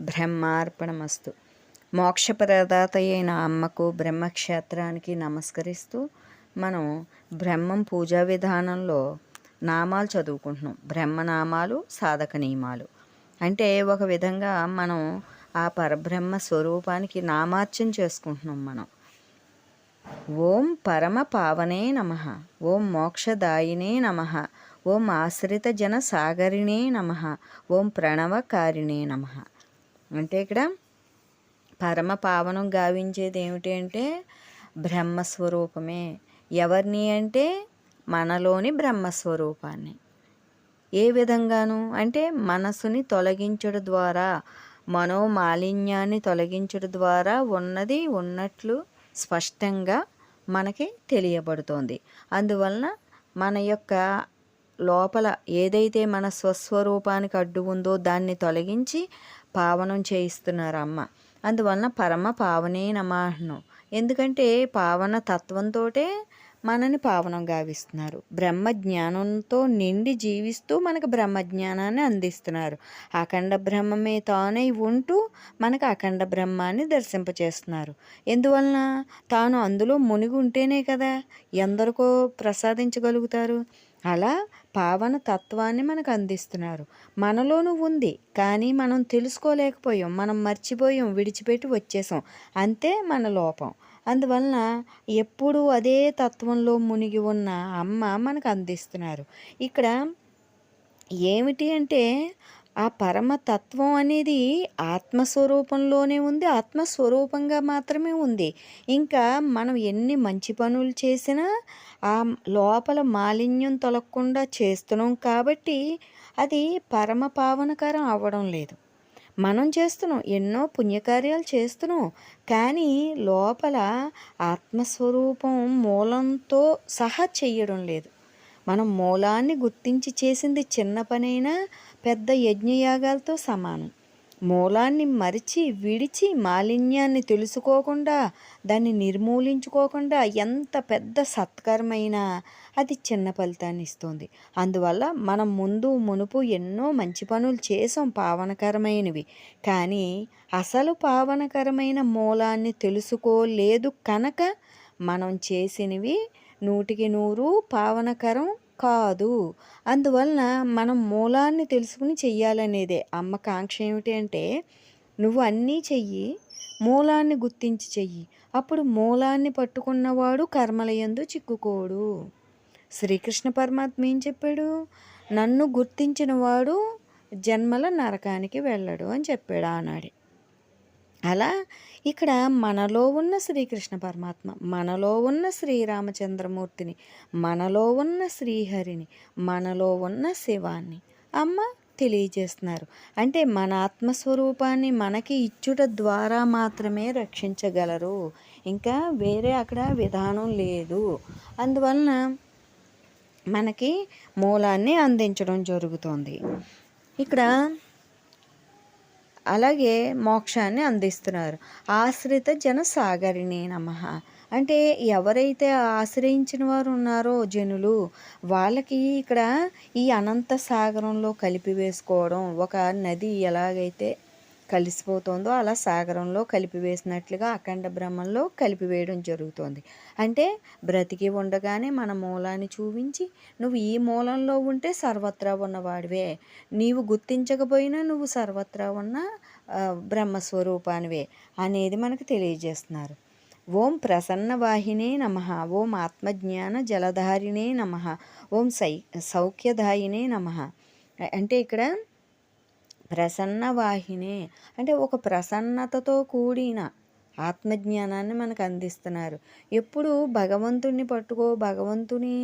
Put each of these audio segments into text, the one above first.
బ్రహ్మార్పణమస్తు. మోక్షప్రదాత అయిన అమ్మకు బ్రహ్మక్షేత్రానికి నమస్కరిస్తూ మనం బ్రహ్మం పూజా విధానంలో నామాలు చదువుకుంటున్నాం. బ్రహ్మనామాలు సాధక నియమాలు. అంటే ఒక విధంగా మనం ఆ పరబ్రహ్మ స్వరూపానికి నామార్చన చేసుకుంటున్నాం మనం. ఓం పరమ పావనే నమ. ఓం మోక్షదాయినే నమ. ఓం ఆశ్రిత జన సాగరిణే నమ. ఓం ప్రణవకారిణే నమ. అంటే ఇక్కడ పరమ పావనం గావించేది ఏమిటి అంటే బ్రహ్మస్వరూపమే. ఎవరిని అంటే మనలోని బ్రహ్మస్వరూపాన్ని. ఏ విధంగాను? అంటే మనసుని తొలగించడం ద్వారా మనోమాలిన్యాన్ని తొలగించడం ద్వారా ఉన్నది ఉన్నట్లు స్పష్టంగా మనకి తెలియబడుతోంది. అందువలన మన యొక్క లోపల ఏదైతే మన స్వస్వరూపానికి అడ్డు ఉందో దాన్ని తొలగించి పావనం చేయిస్తున్నారు అమ్మ. అందువలన పరమ పావనే నమాహ్నం ఎందుకంటే పావన తత్వంతో మనని పావనం గావిస్తున్నారు. బ్రహ్మ జ్ఞానంతో నిండి జీవిస్తూ మనకు బ్రహ్మ జ్ఞానాన్ని అందిస్తున్నారు. అఖండ బ్రహ్మమే తానై ఉంటూ మనకు అఖండ బ్రహ్మాన్ని దర్శింపచేస్తున్నారు. ఎందువలన? తాను అందులో మునిగి ఉంటేనే కదా. ఎందరికో ప్రసాదించగలుగుతారు. అలా పావన తత్వాన్ని మనకు అందిస్తున్నారు మనలోనూ ఉంది కానీ మనం తెలుసుకోలేకపోయాం మనం మర్చిపోయాం విడిచిపెట్టి వచ్చేసాం. అంతే మన లోపం. అందువలన ఎప్పుడూ అదే తత్వంలో మునిగి ఉన్న అమ్మ మనకు అందిస్తున్నారు ఇక్కడ ఏమిటి అంటే ఆ పరమ తత్వం అనేది ఆత్మస్వరూపంలోనే ఉంది ఆత్మస్వరూపంగా మాత్రమే ఉంది. ఇంకా మనం ఎన్ని మంచి పనులు చేసినా ఆ లోపల మాలిన్యం తొలగకుండా చేస్తున్నాం కాబట్టి అది పరమ పావనకరం అవ్వడం లేదు. మనం చేస్తున్నాం ఎన్నో పుణ్యకార్యాలు చేస్తున్నాం కానీ లోపల ఆత్మస్వరూపం మూలంతో సహా చెయ్యడం లేదు. మనం మూలాన్ని గుర్తించి చేసింది చిన్న పనైనా పెద్ద యజ్ఞయాగాలతో సమానం. మూలాన్ని మరిచి విడిచి మాలిన్యాన్ని తెలుసుకోకుండా దాన్ని నిర్మూలించుకోకుండా ఎంత పెద్ద సత్కరమైనా అది చిన్న ఫలితాన్ని ఇస్తుంది. అందువల్ల మనం ముందు మునుపు ఎన్నో మంచి పనులు చేసాం పావనకరమైనవి. కానీ అసలు పావనకరమైన మూలాన్ని తెలుసుకోలేదు కనుక మనం చేసినవి నూటికి నూరు పావనకరం కాదు. అందువలన మనం మూలాన్ని తెలుసుకుని చెయ్యాలనేదే. అమ్మ కాంక్ష ఏమిటి అంటే నువ్వు అన్నీ చెయ్యి మూలాన్ని గుర్తించి చెయ్యి. అప్పుడు మూలాన్ని పట్టుకున్నవాడు కర్మలయందు చిక్కుకోడు. శ్రీకృష్ణ పరమాత్మ ఏం చెప్పాడు? నన్ను గుర్తించిన వాడు జన్మల నరకానికి వెళ్ళడు అని చెప్పాడు ఆనాడే. అలా ఇక్కడ మనలో ఉన్న శ్రీకృష్ణ పరమాత్మ మనలో ఉన్న శ్రీరామచంద్రమూర్తిని మనలో ఉన్న శ్రీహరిని మనలో ఉన్న శివాన్ని అమ్మ తెలియజేస్తున్నారు. అంటే మన ఆత్మస్వరూపాన్ని మనకి ఇచ్చుట ద్వారా మాత్రమే రక్షించగలరు. ఇంకా వేరే అక్కడ విధానం లేదు. అందువలన మనకి మూలాన్ని అందించడం జరుగుతుంది. ఇక్కడ అలాగే మోక్షాన్ని అందిస్తున్నారు. ఆశ్రిత జన సాగరిణి నమ. అంటే ఎవరైతే ఆశ్రయించిన వారు ఉన్నారో జనులు వాళ్ళకి ఇక్కడ ఈ అనంత సాగరంలో కలిపి వేసుకోవడం ఒక నది ఎలాగైతే కలిసిపోతుందో అలా సాగరంలో కలిపివేసినట్లుగా అఖండ బ్రహ్మంలో కలిపివేయడం జరుగుతుంది. అంటే బ్రతికి ఉండగానే మన మూలాన్ని చూపించి నువ్వు ఈ మూలంలో ఉంటే సర్వత్రా ఉన్నవాడివే. నీవు గుర్తించకపోయినా నువ్వు సర్వత్రా ఉన్న బ్రహ్మస్వరూపానివే అనేది మనకు తెలియజేస్తున్నారు. ఓం ప్రసన్న వాహినే నమ ఓం ఆత్మజ్ఞాన జలధారిణే నమ ఓం సై సౌఖ్యదాయినే నమ. అంటే ఇక్కడ ప్రసన్న వాహిని. అంటే ఒక ప్రసన్నతతో కూడిన ఆత్మజ్ఞానాన్ని మనకు అందిస్తున్నారు. ఎప్పుడు భగవంతుణ్ణి పట్టుకో భగవంతుని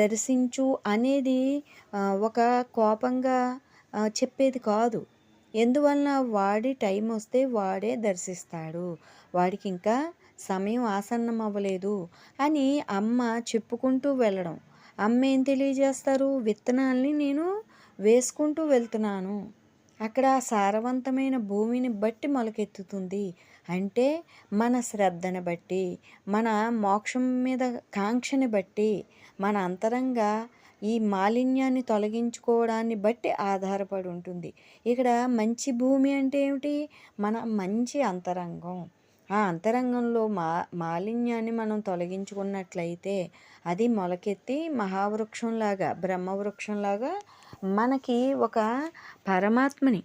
దర్శించు అనేది ఒక కోపంగా చెప్పేది కాదు. ఎందువలన వాడి టైం వస్తే వాడే దర్శిస్తాడు. వాడికి ఇంకా సమయం ఆసన్నం అవ్వలేదు అని అమ్మ చెప్పుకుంటూ వెళ్ళడం. అమ్మ ఏం తెలియజేస్తారు? విత్తనాల్ని నేను వేసుకుంటూ వెళ్తున్నాను. అక్కడ సారవంతమైన భూమిని బట్టి మొలకెత్తుతుంది. అంటే మన శ్రద్ధని బట్టి మన మోక్షం మీద కాంక్షని బట్టి మన అంతరంగా ఈ మాలిన్యాన్ని తొలగించుకోవడాన్ని బట్టి ఆధారపడి ఉంటుంది. ఇక్కడ మంచి భూమి అంటే ఏమిటి? మన మంచి అంతరంగం. ఆ అంతరంగంలో మా మాలిన్యాన్ని మనం తొలగించుకున్నట్లయితే అది మొలకెత్తి మహావృక్షంలాగా బ్రహ్మవృక్షంలాగా మనకి ఒక పరమాత్మని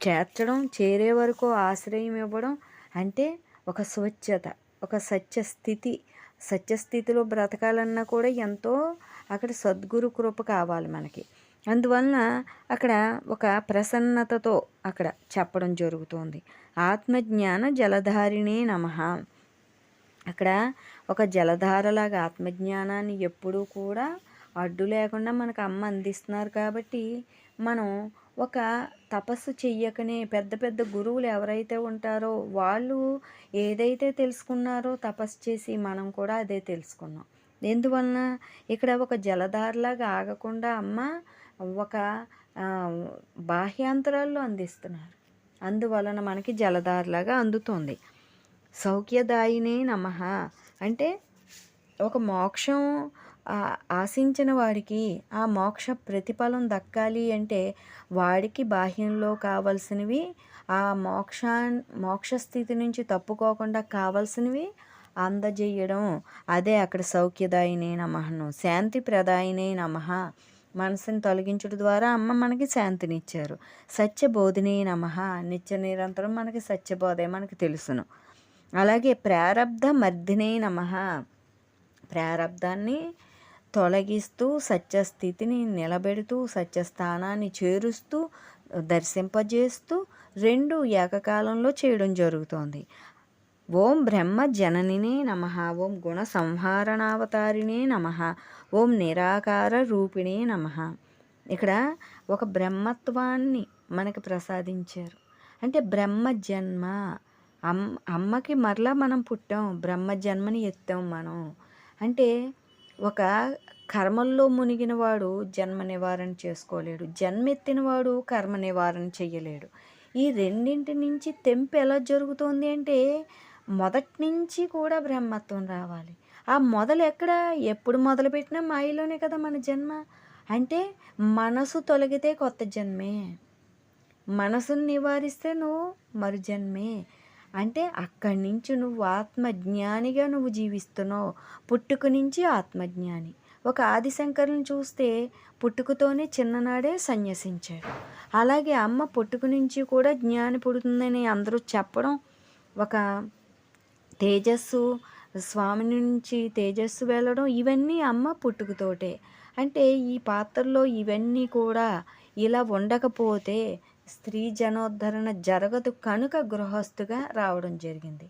చేర్చడం చేరే వరకు ఆశ్రయం ఇవ్వడం అంటే ఒక స్వచ్ఛత ఒక సత్య స్థితి సత్యస్థితిలో బ్రతకాలన్నా కూడా ఎంతో అక్కడ సద్గురు కృప కావాలి మనకి. అందువలన అక్కడ ఒక ప్రసన్నతతో అక్కడ చెప్పడం జరుగుతోంది. ఆత్మజ్ఞాన జలధారిణే నమ. అక్కడ ఒక జలధారలాగా ఆత్మజ్ఞానాన్ని ఎప్పుడూ కూడా అడ్డు లేకుండా మనకు అమ్మ అందిస్తున్నారు కాబట్టి మనం ఒక తపస్సు చెయ్యకనే పెద్ద పెద్ద గురువులు ఎవరైతే ఉంటారో వాళ్ళు ఏదైతే తెలుసుకున్నారో తపస్సు చేసి మనం కూడా అదే తెలుసుకున్నాం. ఎందువలన ఇక్కడ ఒక జలధారలాగా ఆగకుండా అమ్మ ఒక బాహ్యాంతరాల్లో అందిస్తున్నారు. అందువలన మనకి జలధారలాగా అందుతుంది. సౌఖ్యదాయినే నమ అంటే ఒక మోక్షం ఆశించిన వాడికి ఆ మోక్ష ప్రతిఫలం దక్కాలి అంటే వాడికి బాహ్యంలో కావలసినవి ఆ మోక్షా మోక్ష స్థితి నుంచి తప్పుకోకుండా కావలసినవి అందజేయడం. అదే అక్కడ సౌఖ్యదాయినే నమహను. శాంతి ప్రదాయినే నమ. మనసుని తొలగించడం ద్వారా అమ్మ మనకి శాంతినిచ్చారు. సత్యబోధినే నమ. నిత్య నిరంతరం మనకి సత్యబోధే మనకి తెలుసును. అలాగే ప్రారబ్ధ మర్దినే నమ. ప్రారబ్ధాన్ని తొలగిస్తూ సత్యస్థితిని నిలబెడుతూ సత్యస్థానాన్ని చేరుస్తూ దర్శింపజేస్తూ రెండు ఏకకాలంలో చేయడం జరుగుతోంది. ఓం బ్రహ్మ జననినే నమ ఓం గుణ సంహారణావతారినే నమ ఓం నిరాకార రూపిణే నమ. ఇక్కడ ఒక బ్రహ్మత్వాన్ని మనకి ప్రసాదించారు. అంటే బ్రహ్మ జన్మ అమ్మ అమ్మకి మరలా మనం పుట్టాం బ్రహ్మ జన్మని ఎత్తాం మనం. అంటే ఒక కర్మల్లో మునిగిన వాడు జన్మ నివారణ చేసుకోలేడు. జన్మెత్తిన వాడు కర్మ నివారణ చెయ్యలేడు. ఈ రెండింటి నుంచి తెంపు ఎలా జరుగుతుంది అంటే మొదటి నుంచి కూడా బ్రహ్మత్వం రావాలి. ఆ మొదలు ఎక్కడ? ఎప్పుడు మొదలుపెట్టినా మాయలోనే కదా మన జన్మ. అంటే మనసు తొలగితే కొత్త జన్మే. మనసును నివారిస్తే నువ్వు మరు జన్మే అంటే అక్కడి నుంచి నువ్వు ఆత్మజ్ఞానిగా నువ్వు జీవిస్తున్నావు. పుట్టుక నుంచి ఆత్మజ్ఞాని. ఒక ఆదిశంకరుని చూస్తే పుట్టుకతోనే చిన్ననాడే సన్యసించాడు. అలాగే అమ్మ పుట్టుక నుంచి కూడా జ్ఞాని పుడుతుందని అందరూ చెప్పడం ఒక తేజస్సు స్వామి నుంచి తేజస్సు వెళ్ళడం ఇవన్నీ అమ్మ పుట్టుకతోటే. అంటే ఈ పాత్రలో ఇవన్నీ కూడా ఇలా ఉండకపోతే స్త్రీ జనోద్ధరణ జరగదు కనుక గృహస్థుగా రావడం జరిగింది.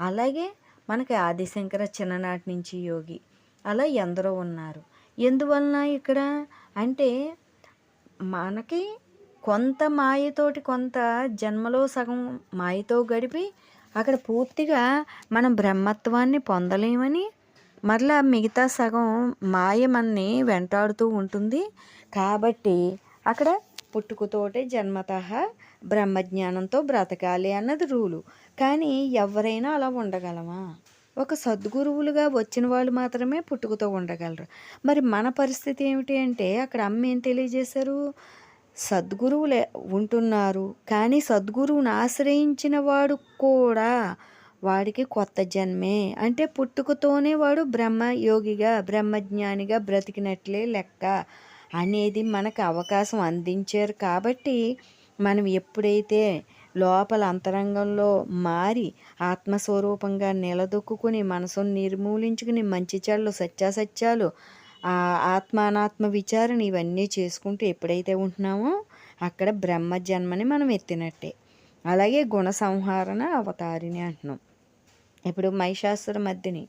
అలాగే మనకి ఆదిశంకర చిన్ననాటి నుంచి యోగి అలా ఎందరో ఉన్నారు. ఎందువలన ఇక్కడ? అంటే మనకి కొంత మాయతోటి కొంత జన్మలో సగం మాయతో గడిపి అక్కడ పూర్తిగా మనం బ్రహ్మత్వాన్ని పొందలేమని మరలా మిగతా సగం మాయ మనని వెంటాడుతూ ఉంటుంది. కాబట్టి అక్కడ పుట్టుకతోటే జన్మత బ్రహ్మజ్ఞానంతో బ్రతకాలి అన్నది రూలు. కానీ ఎవరైనా అలా ఉండగలమా? ఒక సద్గురువులుగా వచ్చిన వాళ్ళు మాత్రమే పుట్టుకతో ఉండగలరు. మరి మన పరిస్థితి ఏమిటి అంటే అక్కడ అమ్మ ఏం తెలియజేశారు? సద్గురువులే ఉంటున్నారు. కానీ సద్గురువుని ఆశ్రయించిన వాడు కూడా వాడికి కొత్త జన్మే. అంటే పుట్టుకతోనే వాడు బ్రహ్మ యోగిగా బ్రహ్మజ్ఞానిగా బ్రతికినట్లే లెక్క. అనేది మనకు అవకాశం అందించారు కాబట్టి మనం ఎప్పుడైతే లోపల అంతరంగంలో మారి ఆత్మస్వరూపంగా నిలదొక్కుని మనసును నిర్మూలించుకుని మంచి చెడ్లు సత్యాసత్యాలు ఆత్మానాత్మ విచారణ ఇవన్నీ చేసుకుంటూ ఎప్పుడైతే ఉంటున్నామో అక్కడ బ్రహ్మ జన్మని మనం ఎత్తినట్టే. అలాగే గుణ సంహారణ అవతారిని అంటున్నాం. ఇప్పుడు మహిషాసుర మధ్యని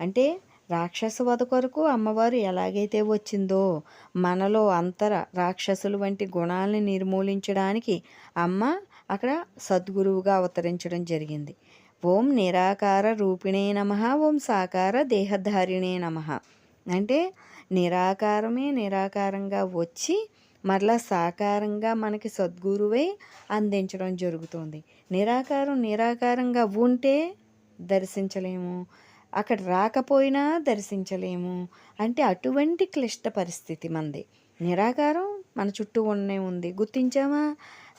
అంటే రాక్షస వధ కొరకు అమ్మవారు ఎలాగైతే వచ్చిందో మనలో అంతర రాక్షసులు వంటి గుణాలని నిర్మూలించడానికి అమ్మ అక్కడ సద్గురువుగా అవతరించడం జరిగింది. ఓం నిరాకార రూపిణే నమ ఓం సాకార దేహధారిణే నమ. అంటే నిరాకారమే నిరాకారంగా వచ్చి మరలా సాకారంగా మనకి సద్గురువై అందించడం జరుగుతుంది. నిరాకారం నిరాకారంగా ఉంటే దర్శించలేము. అక్కడ రాకపోయినా దర్శించలేము అంటే అటువంటి క్లిష్ట పరిస్థితి మంది. నిరాకారం మన చుట్టూ ఉన్నే ఉంది. గుర్తించామా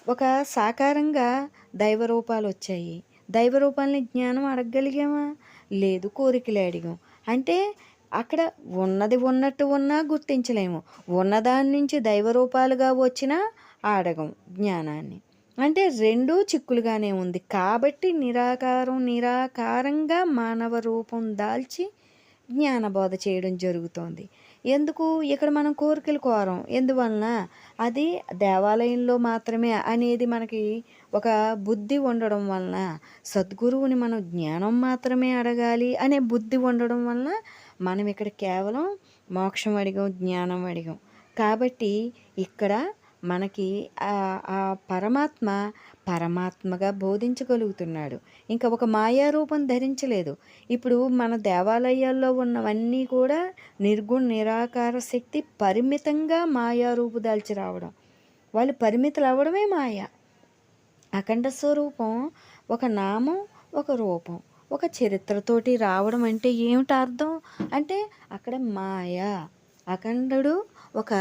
ఒక సాకారంగా దైవరూపాలు వచ్చాయి. దైవరూపాలని జ్ఞానం అడగగలిగామా లేదు కోరికలు అడిగాం. అంటే అక్కడ ఉన్నది ఉన్నట్టు ఉన్నా గుర్తించలేము. ఉన్నదాని నుంచి దైవరూపాలుగా వచ్చినా అడగం జ్ఞానాన్ని. అంటే రెండూ చిక్కులుగానే ఉంది. కాబట్టి నిరాకారం నిరాకారంగా మానవ రూపం దాల్చి జ్ఞానబోధ చేయడం జరుగుతోంది. ఎందుకు? ఇక్కడ మనం కోరికలు కోరం. ఎందువలన? అది దేవాలయంలో మాత్రమే అనేది మనకి ఒక బుద్ధి ఉండడం వలన సద్గురువుని మనం జ్ఞానం మాత్రమే అడగాలి అనే బుద్ధి ఉండడం వలన మనం ఇక్కడ కేవలం మోక్షం అడిగాం జ్ఞానం అడిగాం. కాబట్టి ఇక్కడ మనకి ఆ పరమాత్మ పరమాత్మగా బోధించగలుగుతున్నాడు. ఇంకా ఒక మాయారూపం ధరించలేదు. ఇప్పుడు మన దేవాలయాల్లో ఉన్నవన్నీ కూడా నిర్గుణ నిరాకార శక్తి పరిమితంగా మాయారూపు దాల్చి రావడం. వాళ్ళు పరిమితులు అవ్వడమే మాయ. అఖండ స్వరూపం ఒక నామం ఒక రూపం ఒక చరిత్రతోటి రావడం అంటే ఏమిటి అర్థం? అంటే అక్కడ మాయ. అఖండుడు ఒక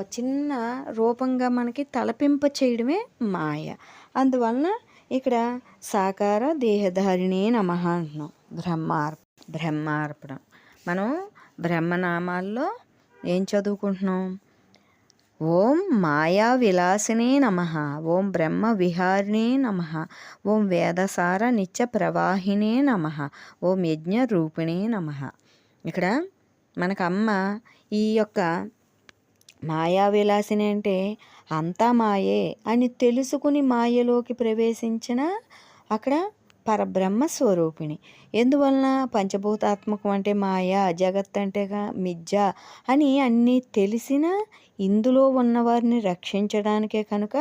చిన్న రూపంగా మనకి తలపింప చేయడమే మాయ. అందువలన ఇక్కడ సాకార దేహధారిణి నమ అంటున్నాం. బ్రహ్మార్ బ్రహ్మార్పణం. మనం బ్రహ్మనామాల్లో ఏం చదువుకుంటున్నాం? ఓం మాయా విలాసినే నమ ఓం బ్రహ్మ విహారిణే నమ ఓం వేదసార నిత్య ప్రవాహినే నమ ఓం యజ్ఞ రూపిణే నమ. ఇక్కడ మనకు అమ్మ ఈ యొక్క మాయా విలాసిని అంటే అంతా మాయే అని తెలుసుకుని మాయలోకి ప్రవేశించిన అక్కడ పరబ్రహ్మ స్వరూపిణి. ఎందువలన పంచభూతాత్మకం అంటే మాయ జగత్ అంటే మిథ్య అని అన్నీ తెలిసిన ఇందులో ఉన్నవారిని రక్షించడానికే కనుక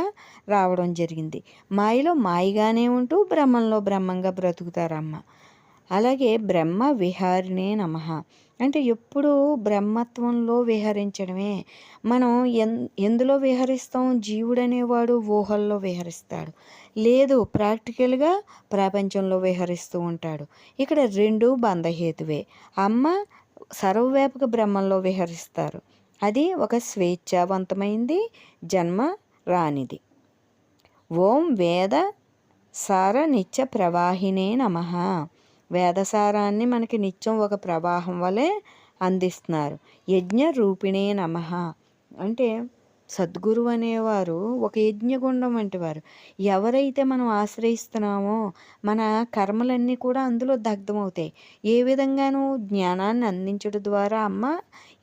రావడం జరిగింది. మాయలో మాయగానే ఉంటూ బ్రహ్మంలో బ్రహ్మంగా బ్రతుకుతారమ్మ. అలాగే బ్రహ్మ విహారినే నమ. అంటే ఎప్పుడూ బ్రహ్మత్వంలో విహరించడమే. మనం ఎన్ ఎందులో విహరిస్తాం? జీవుడనేవాడు ఊహల్లో విహరిస్తాడు. లేదు ప్రాక్టికల్గా ప్రపంచంలో విహరిస్తూ ఉంటాడు. ఇక్కడ రెండు బంధహేతువే. అమ్మ సర్వవ్యాపక బ్రహ్మంలో విహరిస్తారు. అది ఒక స్వేచ్ఛావంతమైంది. జన్మ రానిది. ఓం వేద సార నిత్య ప్రవాహినే నమ. వేదసారాన్ని మనకి నిత్యం ఒక ప్రవాహం వలె అందిస్తున్నారు. యజ్ఞ రూపిణే నమ. అంటే సద్గురు అనేవారు ఒక యజ్ఞగుండం వంటి వారు. ఎవరైతే మనం ఆశ్రయిస్తున్నామో మన కర్మలన్నీ కూడా అందులో దగ్ధమవుతాయి. ఏ విధంగానూ జ్ఞానాన్ని అందించడం ద్వారా అమ్మ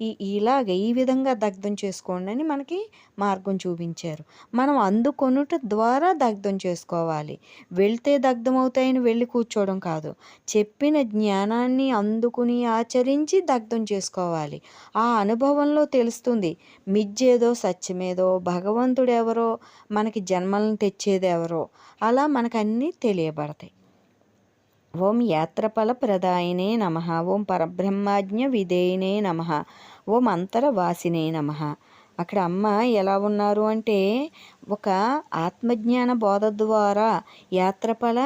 ఈ ఇలాగ ఈ విధంగా దగ్ధం చేసుకోండి అని మనకి మార్గం చూపించారు. మనం అందుకొనుట ద్వారా దగ్ధం చేసుకోవాలి. వెళ్తే దగ్ధం అవుతాయని వెళ్ళి కూర్చోవడం కాదు. చెప్పిన జ్ఞానాన్ని అందుకుని ఆచరించి దగ్ధం చేసుకోవాలి. ఆ అనుభవంలో తెలుస్తుంది మిజ్జేదో సత్యమేదో భగవంతుడు ఎవరో మనకి జన్మలను తెచ్చేది ఎవరో అలా మనకన్నీ తెలియబడతాయి. ఓం యాత్రఫల ప్రదాయినే నమ. ఓం పరబ్రహ్మాజ్ఞ విధేయనే నమ. ఓం అంతరవాసినే నమ. అక్కడ అమ్మ ఎలా ఉన్నారు అంటే ఒక ఆత్మజ్ఞాన బోధ ద్వారా యాత్రఫల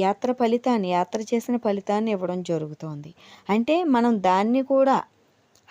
యాత్ర ఫలితాన్ని యాత్ర చేసిన ఫలితాన్ని ఇవ్వడం జరుగుతోంది. అంటే మనం దాన్ని కూడా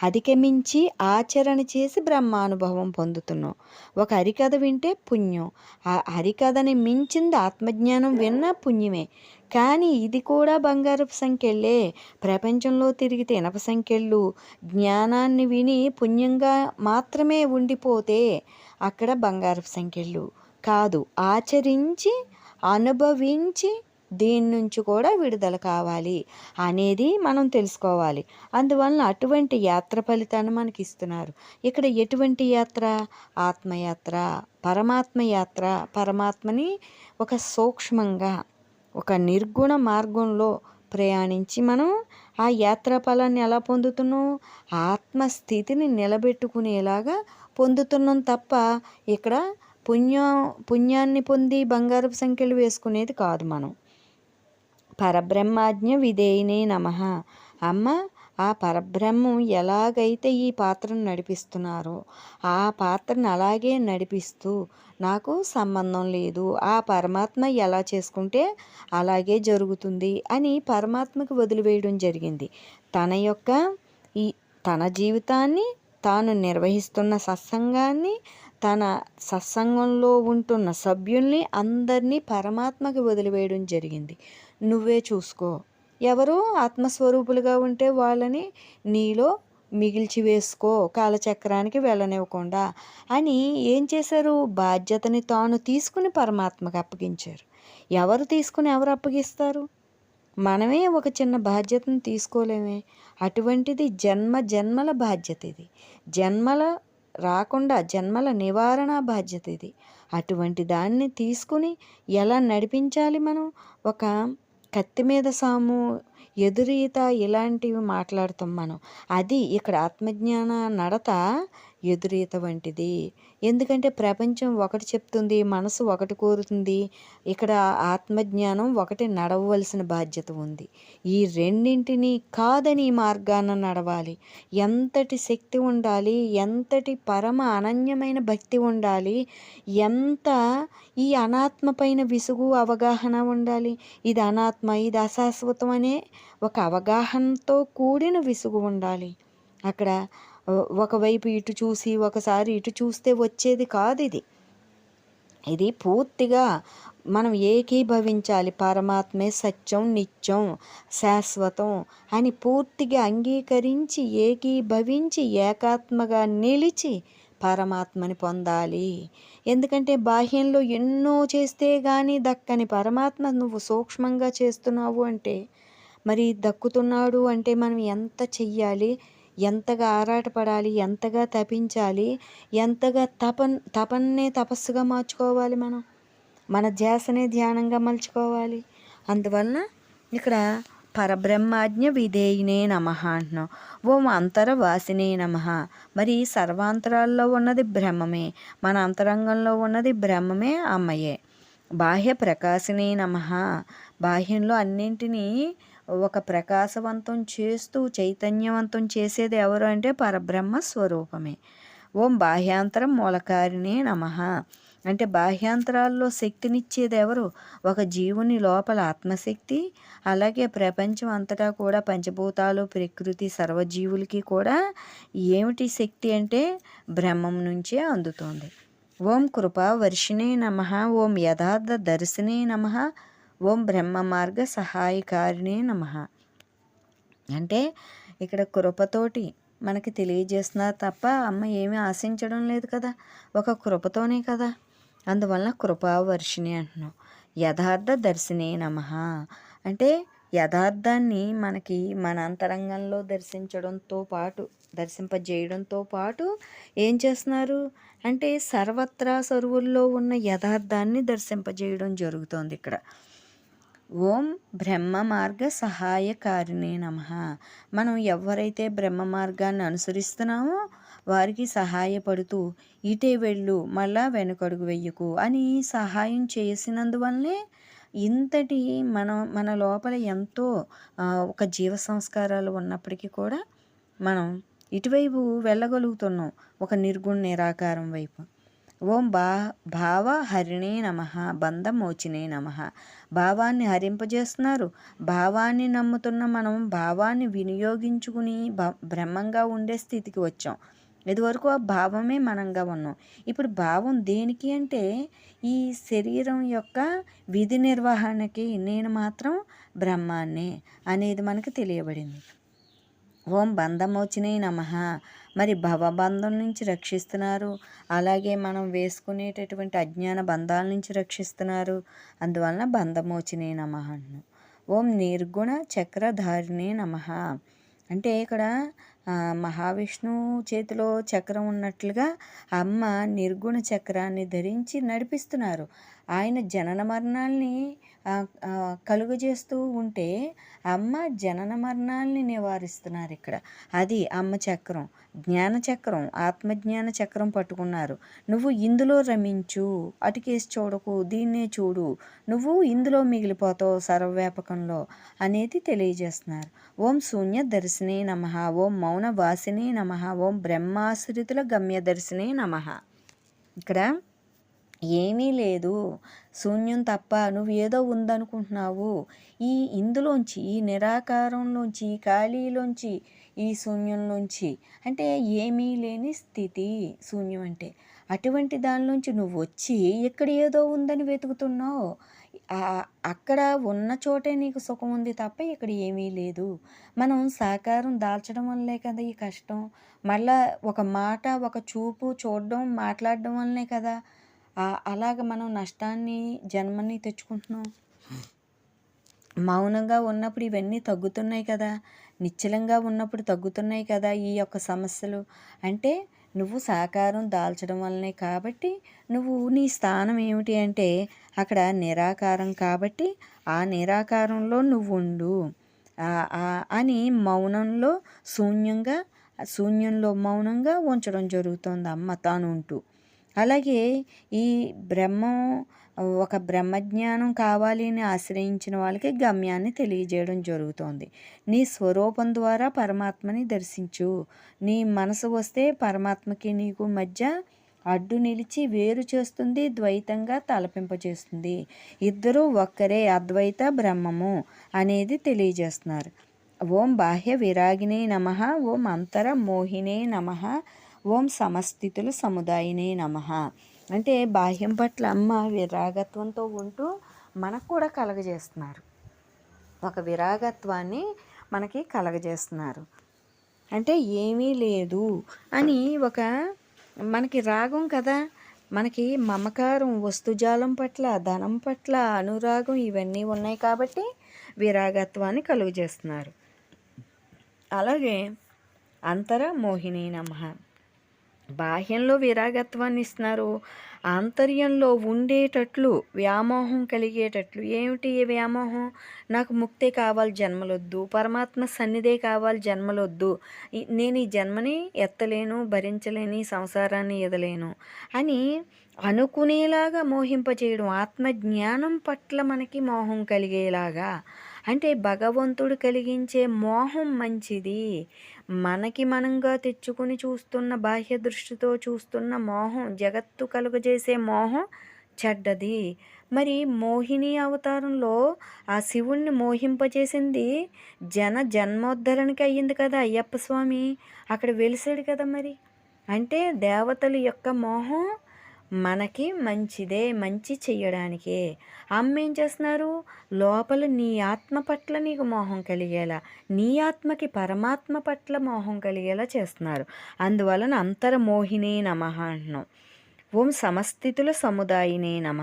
అధిగమించి ఆచరణ చేసి బ్రహ్మానుభవం పొందుతున్నాం. ఒక హరికథ వింటే పుణ్యం. ఆ హరికథని మించింది ఆత్మజ్ఞానం విన్నా పుణ్యమే. కానీ ఇది కూడా బంగారపు సంఖ్యలే. ప్రపంచంలో తిరిగితే ఇనప సంఖ్యలు. జ్ఞానాన్ని విని పుణ్యంగా మాత్రమే ఉండిపోతే అక్కడ బంగారపు సంఖ్యలు. కాదు ఆచరించి అనుభవించి దీని నుంచి కూడా విడుదల కావాలి అనేది మనం తెలుసుకోవాలి. అందువలన అటువంటి యాత్ర ఫలితాన్ని మనకి ఇస్తున్నారు. ఇక్కడ ఎటువంటి యాత్ర? ఆత్మయాత్ర పరమాత్మ యాత్ర. పరమాత్మని ఒక సూక్ష్మంగా ఒక నిర్గుణ మార్గంలో ప్రయాణించి మనం ఆ యాత్రా ఫలాన్ని ఎలా పొందుతున్నాం ఆత్మస్థితిని నిలబెట్టుకునేలాగా పొందుతున్నాం తప్ప ఇక్కడ పుణ్యం పుణ్యాన్ని పొంది బంగారపు సంఖ్యలు వేసుకునేది కాదు మనం. పరబ్రహ్మాజ్ఞ విధేయనే నమ. అమ్మ ఆ పరబ్రహ్మం ఎలాగైతే ఈ పాత్రను నడిపిస్తున్నారో ఆ పాత్రను అలాగే నడిపిస్తూ నాకు సంబంధం లేదు. ఆ పరమాత్మ ఎలా చేసుకుంటే అలాగే జరుగుతుంది అని పరమాత్మకు వదిలివేయడం జరిగింది. తన యొక్క ఈ తన జీవితాన్ని తాను నిర్వహిస్తున్న సత్సంగాన్ని తన సత్సంగంలో ఉంటున్న సభ్యుల్ని అందరినీ పరమాత్మకి వదిలివేయడం జరిగింది. నువ్వే చూసుకో. ఎవరు ఆత్మస్వరూపులుగా ఉంటే వాళ్ళని నీలో మిగిల్చి వేసుకో కాలచక్రానికి వెళ్ళనివ్వకుండా. అని ఏం చేశారు? బాధ్యతని తాను తీసుకుని పరమాత్మకు అప్పగించారు. ఎవరు తీసుకుని ఎవరు అప్పగిస్తారు? మనమే ఒక చిన్న బాధ్యతను తీసుకోలేమే. అటువంటిది జన్మ జన్మల బాధ్యత ఇది. జన్మల రాకుండా జన్మల నివారణ బాధ్యత ఇది. అటువంటి దాన్ని తీసుకుని ఎలా నడిపించాలి మనం? ఒక కత్తి మీద సాము ఎదురీత ఇలాంటివి మాట్లాడుతాం మనం. అది ఇక్కడ ఆత్మజ్ఞాన నడత ఎదురీత వంటిది. ఎందుకంటే ప్రపంచం ఒకటి చెప్తుంది మనసు ఒకటి కోరుతుంది. ఇక్కడ ఆత్మజ్ఞానం ఒకటి నడవలసిన బాధ్యత ఉంది. ఈ రెండింటిని కాదని మార్గాన నడవాలి. ఎంతటి శక్తి ఉండాలి ఎంతటి పరమ అనన్యమైన భక్తి ఉండాలి ఎంత ఈ అనాత్మ పైన విసుగు అవగాహన ఉండాలి. ఇది అనాత్మ ఇది అశాశ్వతం అనే ఒక అవగాహనతో కూడిన విసుగు ఉండాలి. అక్కడ ఒకవైపు ఇటు చూసి ఒకసారి ఇటు చూస్తే వచ్చేది కాదు ఇది. ఇది పూర్తిగా మనం ఏకీభవించాలి. పరమాత్మే సత్యం నిత్యం శాశ్వతం అని పూర్తిగా అంగీకరించి ఏకీభవించి ఏకాత్మగా నిలిచి పరమాత్మని పొందాలి. ఎందుకంటే బాహ్యంలో ఎన్నో చేస్తే కానీ దక్కని పరమాత్మ నువ్వు సూక్ష్మంగా చేస్తున్నావు అంటే మరి దక్కుతున్నాడు అంటే మనం ఎంత చెయ్యాలి? ఎంతగా ఆరాటపడాలి ఎంతగా తపించాలి ఎంతగా తపన్ తపన్నే తపస్సుగా మార్చుకోవాలి మనం. మన ధ్యాసనే ధ్యానంగా మలుచుకోవాలి. అందువలన ఇక్కడ పరబ్రహ్మాజ్ఞ విధేయినే నమ అంటున్నాం. ఓం అంతరవాసినే నమ. మరి సర్వాంతరాల్లో ఉన్నది బ్రహ్మమే. మన అంతరంగంలో ఉన్నది బ్రహ్మమే అమ్మయే. బాహ్య ప్రకాశినే నమ. బాహ్యంలో అన్నింటినీ ఒక ప్రకాశవంతం చేస్తూ చైతన్యవంతం చేసేది ఎవరు అంటే పరబ్రహ్మ స్వరూపమే. ఓం బాహ్యాంతరం మూలకారిణే నమ. అంటే బాహ్యాంతరాల్లో శక్తినిచ్చేది ఎవరు? ఒక జీవుని లోపల ఆత్మశక్తి అలాగే ప్రపంచం అంతటా కూడా పంచభూతాలు ప్రకృతి సర్వజీవులకి కూడా ఏమిటి శక్తి అంటే బ్రహ్మం నుంచే అందుతోంది. ఓం కృపా వర్షిణే నమ. ఓం యథార్థ దర్శినే నమ. ఓం బ్రహ్మ మార్గ సహాయకారిణే నమ. అంటే ఇక్కడ కృపతోటి మనకి తెలియజేస్తున్నారు తప్ప అమ్మ ఏమీ ఆశించడం లేదు కదా. ఒక కృపతోనే కదా. అందువలన కృపావర్షిణి అంటున్నాం. యథార్థ దర్శిని నమ. అంటే యథార్థాన్ని మనకి మన అంతరంగంలో దర్శించడంతో పాటు దర్శింపజేయడంతో పాటు ఏం చేస్తున్నారు? అంటే సర్వత్రా సరువుల్లో ఉన్న యథార్థాన్ని దర్శింపజేయడం జరుగుతోంది ఇక్కడ. ఓం బ్రహ్మ మార్గ సహాయకారిణి నమ. మనం ఎవరైతే బ్రహ్మ మార్గాన్ని అనుసరిస్తున్నామో వారికి సహాయపడుతూ ఇటే వెళ్ళు మళ్ళా వెనుకడుగు వెయ్యకు అని సహాయం చేసినందువల్లే ఇంతటి మన మన లోపల ఎంతో ఒక జీవ సంస్కారాలు ఉన్నప్పటికీ కూడా మనం ఇటువైపు వెళ్ళగలుగుతున్నాం ఒక నిర్గుణ నిరాకారం వైపు. ఓం భా భావ హరిణే నమ బంధమోచినే నమ. భావాన్ని హరింపజేస్తున్నారు. భావాన్ని నమ్ముతున్న మనం భావాన్ని వినియోగించుకుని బ్రహ్మంగా ఉండే స్థితికి వచ్చాం. ఇదివరకు ఆ భావమే మనంగా ఉన్నాం. ఇప్పుడు భావం దేనికి అంటే ఈ శరీరం యొక్క విధి నిర్వహణకి నేను మాత్రం బ్రహ్మాన్నే అనేది మనకు తెలియబడింది. ఓం బంధమోచినే నమ. మరి భవబంధం నుంచి రక్షిస్తున్నారు. అలాగే మనం వేసుకునేటటువంటి అజ్ఞాన బంధాల నుంచి రక్షిస్తున్నారు. అందువలన బంధమోచినే నమ ఓం నిర్గుణ చక్రధారిణే నమ. అంటే ఇక్కడ మహావిష్ణువు చేతిలో చక్రం ఉన్నట్లుగా అమ్మ నిర్గుణ చక్రాన్ని ధరించి నడిపిస్తున్నారు. ఆయన జనన మరణాల్ని కలుగజేస్తూ ఉంటే అమ్మ జనన మరణాల్ని నివారిస్తున్నారు ఇక్కడ. అది అమ్మ చక్రం జ్ఞాన చక్రం ఆత్మజ్ఞాన చక్రం పట్టుకున్నారు. నువ్వు ఇందులో రమించు అటుకేసి చూడకు దీన్నే చూడు నువ్వు ఇందులో మిగిలిపోతావు సర్వవ్యాపకంలో అనేది తెలియజేస్తున్నారు. ఓం శూన్య దర్శిని నమ ఓం మౌన వాసిని నమ ఓం బ్రహ్మాశ్రితుల గమ్య దర్శిని నమ. ఇక్కడ ఏమీ లేదు. శూన్యం తప్ప నువ్వు ఏదో ఉందనుకుంటున్నావు. ఈ ఇందులోంచి ఈ నిరాకారంలోంచి ఈ ఖాళీలోంచి ఈ శూన్యంలోంచి అంటే ఏమీ లేని స్థితి శూన్యం అంటే. అటువంటి దానిలోంచి నువ్వు వచ్చి ఇక్కడ ఏదో ఉందని వెతుకుతున్నావు. అక్కడ ఉన్న చోటే నీకు సుఖం ఉంది తప్ప ఇక్కడ ఏమీ లేదు. మనం సాకారం దాల్చడం వల్లే కదా ఈ కష్టం. మళ్ళా ఒక మాట ఒక చూపు చూడడం మాట్లాడడం వల్లనే కదా. అలాగ మనం నష్టాన్ని జన్మని తెచ్చుకుంటున్నాం. మౌనంగా ఉన్నప్పుడు ఇవన్నీ తగ్గుతున్నాయి కదా. నిశ్చలంగా ఉన్నప్పుడు తగ్గుతున్నాయి కదా ఈ యొక్క సమస్యలు. అంటే నువ్వు సాకారం దాల్చడం వల్లనే కాబట్టి నువ్వు నీ స్థానం ఏమిటి అంటే అక్కడ నిరాకారం కాబట్టి ఆ నిరాకారంలో నువ్వు ఉండు. అని మౌనంలో శూన్యంగా శూన్యంలో మౌనంగా ఉంచడం జరుగుతుంది అమ్మ తాను ఉంటూ అలాగే ఈ బ్రహ్మం ఒక బ్రహ్మజ్ఞానం కావాలి అని ఆశ్రయించిన వాళ్ళకి గమ్యాన్ని తెలియజేయడం జరుగుతోంది. నీ స్వరూపం ద్వారా పరమాత్మని దర్శించు. నీ మనసు వస్తే పరమాత్మకి నీకు మధ్య అడ్డు నిలిచి వేరు చేస్తుంది ద్వైతంగా తలపింపచేస్తుంది. ఇద్దరూ ఒక్కరే అద్వైత బ్రహ్మము అనేది తెలియజేస్తున్నారు. ఓం బాహ్య విరాగినే నమ ఓం అంతర మోహినే నమ ఓం సమస్థితుల సముదాయనే నమ. అంటే బాహ్యం పట్ల అమ్మ విరాగత్వంతో ఉంటూ మనకు కూడా కలగజేస్తున్నారు. ఒక విరాగత్వాన్ని మనకి కలగజేస్తున్నారు. అంటే ఏమీ లేదు అని ఒక మనకి రాగం కదా. మనకి మమకారం వస్తుజాలం పట్ల ధనం పట్ల అనురాగం ఇవన్నీ ఉన్నాయి కాబట్టి విరాగత్వాన్ని కలుగజేస్తున్నారు. అలాగే అంతర మోహిని నమ. బాహ్యంలో విరాగత్వాన్ని ఇస్తున్నారు ఆంతర్యంలో ఉండేటట్లు వ్యామోహం కలిగేటట్లు. ఏమిటి ఈ వ్యామోహం? నాకు ముక్తే కావాలి జన్మలొద్దు. పరమాత్మ సన్నిధే కావాలి జన్మలొద్దు. నేను ఈ జన్మని ఎత్తలేను భరించలేని సంసారాన్ని ఎదలేను అని అనుకునేలాగా మోహింపచేయడం ఆత్మజ్ఞానం పట్ల మనకి మోహం కలిగేలాగా అంటే భగవంతుడు కలిగించే మోహం మంచిది. మనకి మనంగా తెచ్చుకుని చూస్తున్న బాహ్య దృష్టితో చూస్తున్న మోహం జగత్తు కలుగజేసే మోహం చెడ్డది. మరి మోహిని అవతారంలో ఆ శివుణ్ణి మోహింపజేసింది జన జన్మోద్ధరణకి అయ్యింది కదా అయ్యప్ప స్వామి. అక్కడ వెలిసాడు కదా మరి. అంటే దేవతల యొక్క మోహం మనకి మంచిదే మంచి చెయ్యడానికే. అమ్మ ఏం చేస్తున్నారు? లోపల నీ ఆత్మ పట్ల నీకు మోహం కలిగేలా నీ ఆత్మకి పరమాత్మ పట్ల మోహం కలిగేలా చేస్తున్నారు. అందువలన అంతర్మోహినే నమ అంటున్నాం. ఓం సమస్థితుల సముదాయినే నమ.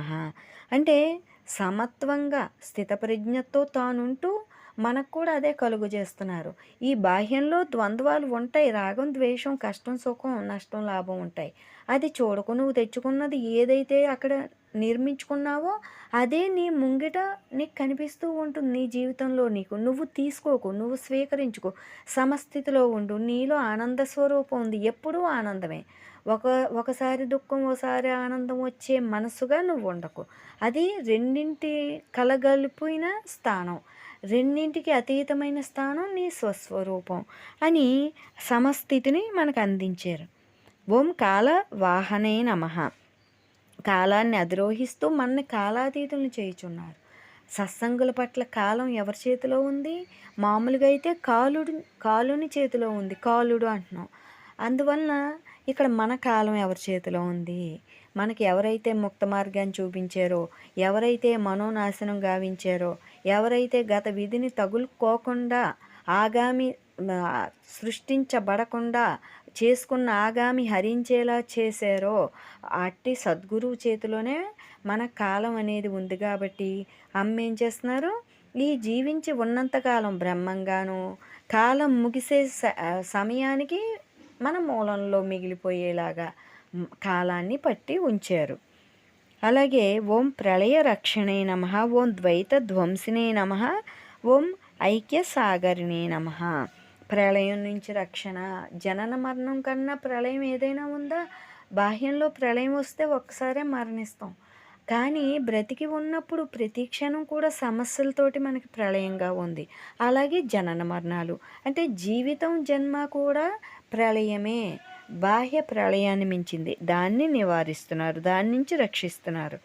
అంటే సమత్వంగా స్థితప్రజ్ఞతో తానుంటూ మనకు కూడా అదే కలుగు చేస్తున్నారు. ఈ బాహ్యంలో ద్వంద్వాలు ఉంటాయి రాగం ద్వేషం కష్టం సుఖం నష్టం లాభం ఉంటాయి. అది చూడకు నువ్వు తెచ్చుకున్నది ఏదైతే అక్కడ నిర్మించుకున్నావో అదే నీ ముంగిట నీకు కనిపిస్తూ ఉంటుంది నీ జీవితంలో నీకు. నువ్వు తీసుకోకు నువ్వు స్వీకరించుకో. సమస్థితిలో ఉండు నీలో ఆనంద స్వరూపం ఉంది ఎప్పుడూ ఆనందమే. ఒక ఒకసారి దుఃఖం ఒకసారి ఆనందం వచ్చే మనసుగా నువ్వు ఉండకు. అది రెండింటి కలగలిపోయిన స్థానం. రెండింటికి అతీతమైన స్థానం నీ స్వస్వరూపం అని సమస్థితిని మనకు అందించారు. ఓం కాల వాహనే నమ. కాలాన్ని అధిరోహిస్తూ మన కాలాతీతులను చేయుచున్నారు. సత్సంగుల పట్ల కాలం ఎవరి చేతిలో ఉంది? మామూలుగా అయితే కాలుడు కాలుని చేతిలో ఉంది. కాలుడు అంటున్నాం. అందువలన ఇక్కడ మన కాలం ఎవరి చేతిలో ఉంది? మనకి ఎవరైతే ముక్త మార్గాన్ని చూపించారో ఎవరైతే మనోనాశనం గావించారో ఎవరైతే గత విధిని తగులుకోకుండా ఆగామి సృష్టించబడకుండా చేసుకున్న ఆగామి హరించేలా చేశారో అట్టి సద్గురువు చేతిలోనే మన కాలం అనేది ఉంది కాబట్టి అమ్మ ఏం చేస్తున్నారు? ఈ జీవించి ఉన్నంతకాలం బ్రహ్మంగాను కాలం ముగిసే స- సమయానికి మన మూలంలో మిగిలిపోయేలాగా కాలాన్ని పట్టి ఉంచారు. అలాగే ఓం ప్రళయ రక్షణే నమ ఓం ద్వైత ధ్వంసినే నమ ఓం ఐక్య సాగరిణే నమ. ప్రళయం నుంచి రక్షణ జనన మరణం కన్నా ప్రళయం ఏదైనా ఉందా? బాహ్యంలో ప్రళయం వస్తే ఒక్కసారే మరణిస్తాం. కానీ బ్రతికి ఉన్నప్పుడు ప్రతి క్షణం కూడా సమస్యలతోటి మనకి ప్రళయంగా ఉంది. అలాగే జనన మరణాలు. అంటే జీవితం జన్మ కూడా ప్రళయమే. బాహ్య ప్రళయాన్ని మించింది. దాన్ని నివారిస్తున్నారు. దాని నుంచి రక్షిస్తున్నారు.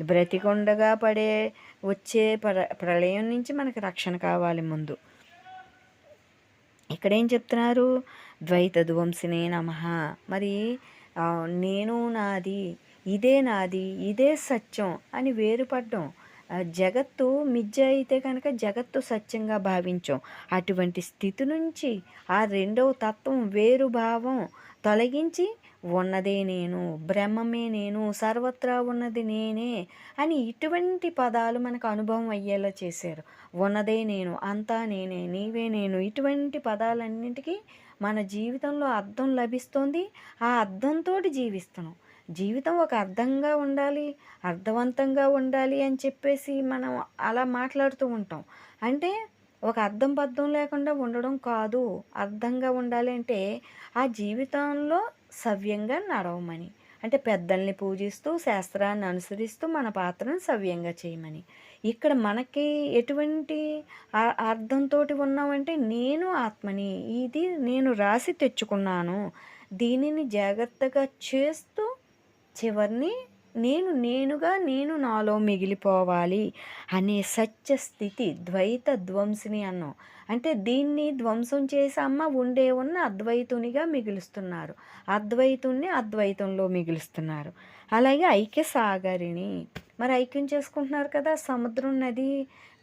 బ్రతికొండగా పడే వచ్చే ప్ర ప్రళయం నుంచి మనకు రక్షణ కావాలి ముందు. ఇక్కడేం చెప్తున్నారు? ద్వైత ధ్వంసినే నమ. మరి నేను నాది ఇదే నాది ఇదే సత్యం అని వేరుపడ్డం. జగత్తు మిజ్జ అయితే కనుక జగత్తు సత్యంగా భావించాం. అటువంటి స్థితి నుంచి ఆ రెండవ తత్వం వేరు భావం. తొలగించి ఉన్నదే నేను బ్రహ్మమే నేను సర్వత్రా ఉన్నది నేనే అని ఇటువంటి పదాలు మనకు అనుభవం అయ్యేలా చేశారు. ఉన్నదే నేను అంతా నేనే నీవే నేను ఇటువంటి పదాలన్నింటికీ మన జీవితంలో అర్థం లభిస్తుంది. ఆ అర్థంతో జీవిస్తున్నాం. జీవితం ఒక అర్థంగా ఉండాలి అర్థవంతంగా ఉండాలి అని చెప్పేసి మనం అలా మాట్లాడుతూ ఉంటాం. అంటే ఒక అర్థం బద్ధం లేకుండా ఉండడం కాదు. అర్థంగా ఉండాలి అంటే ఆ జీవితంలో సవ్యంగా నడవమని. అంటే పెద్దల్ని పూజిస్తూ శాస్త్రాన్ని అనుసరిస్తూ మన పాత్రను సవ్యంగా చేయమని. ఇక్కడ మనకి ఎటువంటి అర్థంతో ఉన్నామంటే నేను ఆత్మని ఇది నేను రాసి తెచ్చుకున్నాను. దీనిని జాగ్రత్తగా చేస్తూ చివరిని నేను నేనుగా నేను నాలో మిగిలిపోవాలి అనే సత్య స్థితి ద్వైత ధ్వంసిని అన్నాం. అంటే దీన్ని ధ్వంసం చేసి అమ్మ ఉండే ఉన్న అద్వైతునిగా మిగులుస్తున్నారు. అద్వైతుణ్ణి అద్వైతంలో మిగులుస్తున్నారు. అలాగే ఐక్య సాగరిని మరి ఐక్యం చేసుకుంటున్నారు కదా సముద్రం నది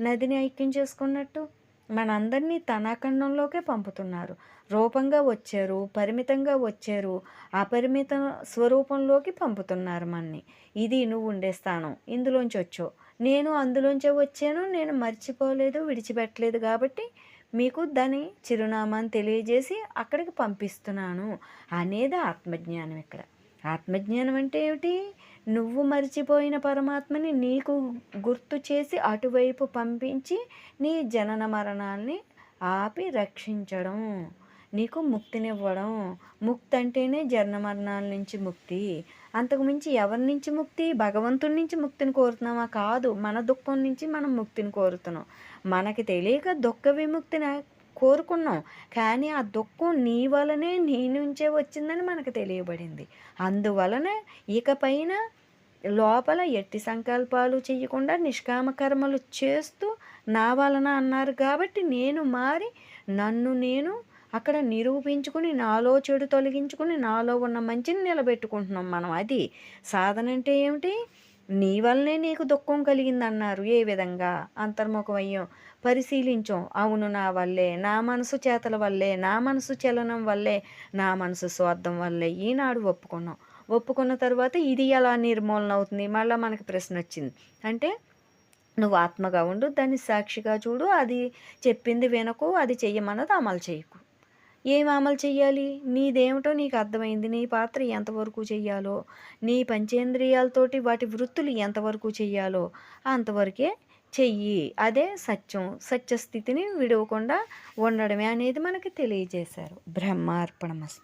నదిని ఐక్యం చేసుకున్నట్టు? మనందరినీ తనాఖండంలోకే పంపుతున్నారు. రూపంగా వచ్చారు పరిమితంగా వచ్చారు అపరిమిత స్వరూపంలోకి పంపుతున్నారు మనని. ఇది నువ్వు ఉండే స్థానం ఇందులోంచి వచ్చావు. నేను అందులోంచే వచ్చాను నేను మర్చిపోలేదు విడిచిపెట్టలేదు కాబట్టి మీకు దాని చిరునామాని తెలియజేసి అక్కడికి పంపిస్తున్నాను అనేది ఆత్మజ్ఞానం ఇక్కడ. ఆత్మజ్ఞానం అంటే ఏమిటి? నువ్వు మరిచిపోయిన పరమాత్మని నీకు గుర్తు చేసి అటువైపు పంపించి నీ జనన మరణాన్ని ఆపి రక్షించడం నీకు ముక్తినివ్వడం. ముక్తి అంటేనే జనన మరణాల నుంచి ముక్తి. అంతకు మించి ఎవరి నుంచి ముక్తి? భగవంతుడి నుంచి ముక్తిని కోరుతున్నామా? కాదు మన దుఃఖం నుంచి మనం ముక్తిని కోరుతున్నాం. మనకి తెలియక దుఃఖ విముక్తిని కోరుకున్నాం. కానీ ఆ దుఃఖం నీ వలనే నీ నుంచే వచ్చిందని మనకు తెలియబడింది. అందువలన ఇకపైన లోపల ఎట్టి సంకల్పాలు చేయకుండా నిష్కామ కర్మలు చేస్తూ నా వలన అన్నారు కాబట్టి నేను మారి నన్ను నేను అక్కడ నిరూపించుకుని నాలో చెడు తొలగించుకుని నాలో ఉన్న మంచిని నిలబెట్టుకుంటున్నాం మనం. అది సాధన అంటే ఏమిటి? నీ వల్లనే నీకు దుఃఖం కలిగిందన్నారు. ఏ విధంగా? అంతర్ముఖమయ్యాం పరిశీలించాం. అవును నా వల్లే నా మనసు చేతల వల్లే నా మనసు చలనం వల్లే నా మనసు స్వార్థం వల్లే ఈనాడు ఒప్పుకున్నాం. ఒప్పుకున్న తర్వాత ఇది ఎలా నిర్మూలన అవుతుంది? మళ్ళీ మనకి ప్రశ్న వచ్చింది. అంటే నువ్వు ఆత్మగా ఉండు దాన్ని సాక్షిగా చూడు అది చెప్పింది వినకు అది చెయ్యమన్నది అమలు చేయకు. ఏం అమలు చేయాలి నీదేమిటో నీకు అర్థమైంది. నీ పాత్ర ఎంతవరకు చెయ్యాలో? నీ పంచేంద్రియాలతోటి వాటి వృత్తులు ఎంతవరకు చెయ్యాలో? అంతవరకే చెయ్యి. అదే సత్యం. సత్యస్థితిని విడవకుండా ఉండడమే అనేది మనకి తెలియజేశారు. బ్రహ్మార్పణమస్తు.